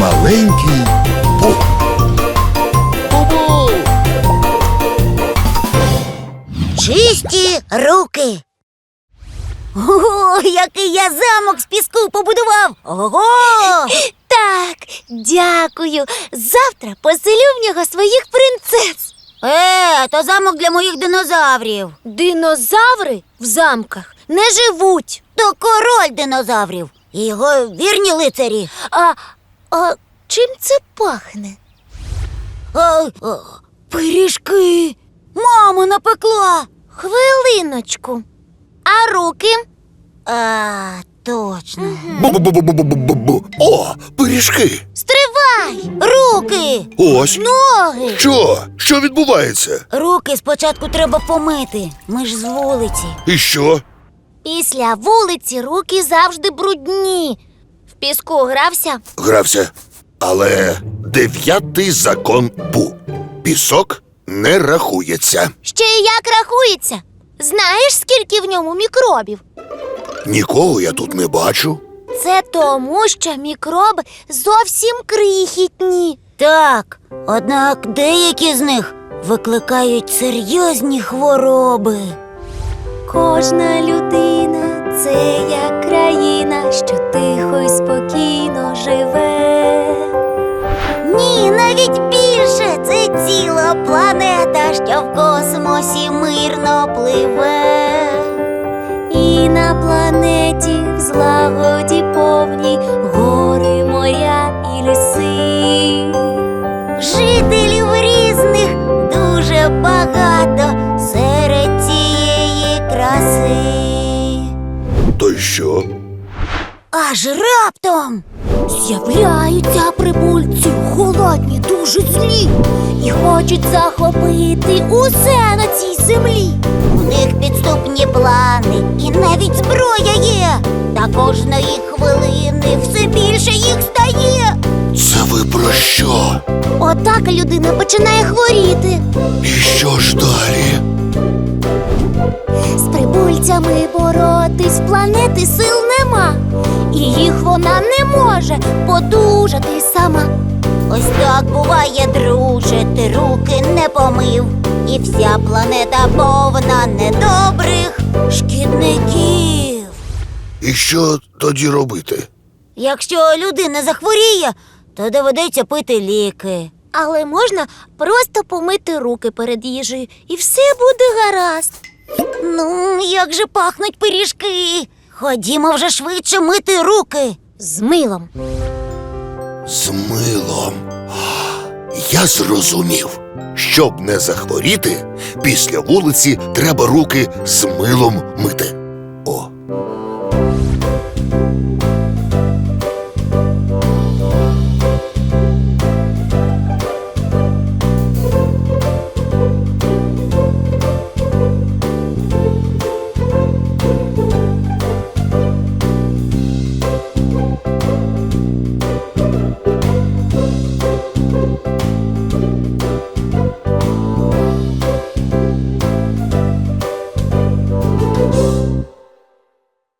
маленький Бу. Бу-бу! Чисті руки. Ого, який я замок з піску побудував. Ого! Так, дякую. Завтра поселю в нього своїх принцес. Е, то замок для моїх динозаврів. Динозаври в замках не живуть. То король динозаврів. І його вірні лицарі. А, а чим це пахне? А, а, пиріжки. Мама напекла. Хвилиночку. А руки? А, точно. О, пиріжки. Стривай! Руки. Ось. Ноги! Що? Що відбувається? Руки спочатку треба помити. Ми ж з вулиці. І що? Після вулиці руки завжди брудні. Піску грався. Грався. Але дев'ятий закон Бу. Пісок не рахується. Ще й як рахується. Знаєш, скільки в ньому мікробів? Нікого я тут не бачу. Це тому, що мікроби зовсім крихітні. Так, однак деякі з них викликають серйозні хвороби. Кожна людина це як країна, що тихо й спокійно живе. Ні, навіть більше це ціла планета, що в космосі мирно пливе. І на планеті в злагоді повній гори, моря і ліси. Жителів різних дуже багато серед цієї краси. То що? Аж раптом З'являються прибульці, голодні, дуже злі, і хочуть захопити усе на цій землі. у них підступні плани, і навіть зброя є. Та кожної хвилини все більше їх стає. Це ви про що? Отак людина починає хворіти. І що ж далі? З прибульцями боротись планети сил нема, і їх вона не може подужати сама. Ось так буває, друже, ти руки не помив, і вся планета повна недобрих шкідників. І що тоді робити? Якщо людина захворіє, то доведеться пити ліки. Але можна просто помити руки перед їжею, і все буде гаразд. Ну, як же пахнуть пиріжки. Ходімо вже швидше мити руки. З милом. З милом. Я зрозумів. Щоб не захворіти, після вулиці треба руки з милом мити.